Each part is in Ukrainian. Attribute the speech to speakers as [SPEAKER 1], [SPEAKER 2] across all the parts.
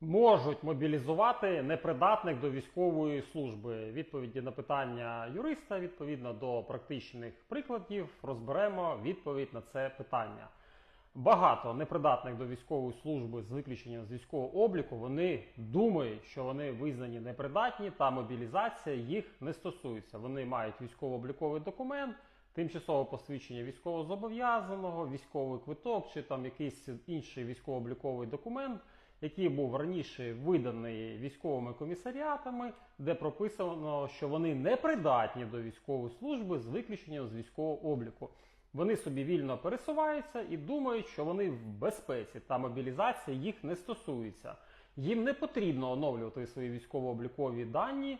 [SPEAKER 1] можуть мобілізувати непридатних до військової служби? Відповіді на питання юриста відповідно до практичних прикладів розберемо відповідь на це питання. Багато непридатних до військової служби з виключенням з військового обліку вони думають, що вони визнані непридатні, та мобілізація їх не стосується. Вони мають військово-обліковий документ, тимчасове посвідчення військовозобов'язаного, військовий квиток чи там якийсь інший військово-обліковий документ, який був раніше виданий військовими комісаріатами, де прописано, що вони непридатні до військової служби з виключенням з військового обліку. Вони собі вільно пересуваються і думають, що вони в безпеці та мобілізація їх не стосується. Їм не потрібно оновлювати свої військово-облікові дані.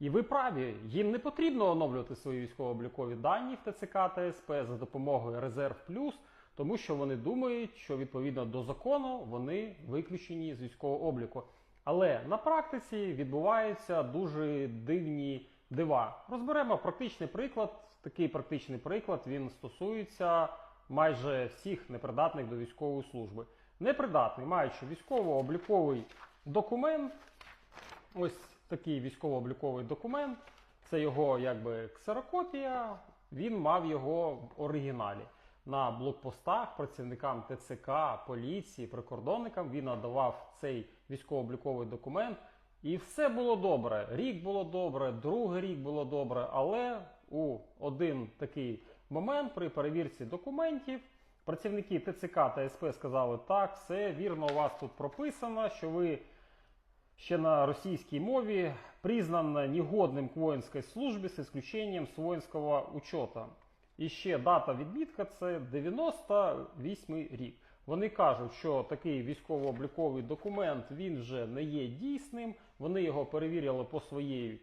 [SPEAKER 1] І ви праві, їм не потрібно оновлювати свої військово-облікові дані в ТЦК та СП за допомогою Резерв Плюс, тому що вони думають, що відповідно до закону вони виключені з військового обліку. Але на практиці відбуваються дуже дивні дива. Розберемо практичний приклад. Такий практичний приклад він стосується майже всіх непридатних до військової служби. Непридатний, маючи військово-обліковий документ, ось такий військово-обліковий документ, це його якби ксерокопія, він мав його в оригіналі. На блокпостах працівникам ТЦК, поліції, прикордонникам він надавав цей військово-обліковий документ. І все було добре. Рік було добре, другий рік було добре, але у один такий момент при перевірці документів працівники ТЦК та СП сказали, так, все вірно, у вас тут прописано, що ви ще на російській мові признан негодним к воїнській службі з исключенням з воїнського учета. І ще дата відмітка це 98 рік. Вони кажуть, що такий військово-обліковий документ він вже не є дійсним. Вони його перевірили по своїй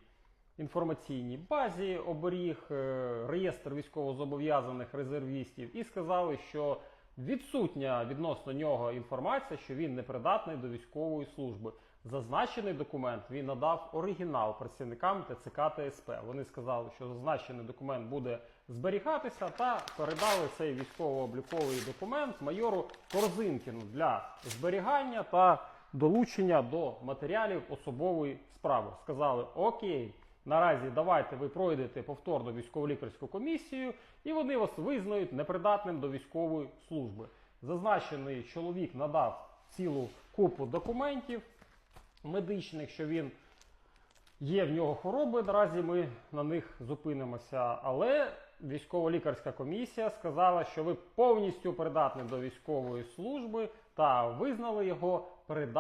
[SPEAKER 1] інформаційній базі оберіг, е, реєстр військовозобов'язаних резервістів і сказали, що відсутня відносно нього інформація, що він непридатний до військової служби. Зазначений документ він надав оригінал працівникам ТЦК та СП. Вони сказали, що зазначений документ буде зберігатися, та передали цей військово-обліковий документ майору Корзинкіну для зберігання та долучення до матеріалів особової справи. Сказали: Окей, наразі давайте ви пройдете повторно військово-лікарську комісію, і вони вас визнають непридатним до військової служби. Зазначений чоловік надав цілу купу документів медичних, що він є в нього хвороби. Наразі ми на них зупинимося. Але військово-лікарська комісія сказала, що ви повністю придатні до військової служби та визнали його придатним.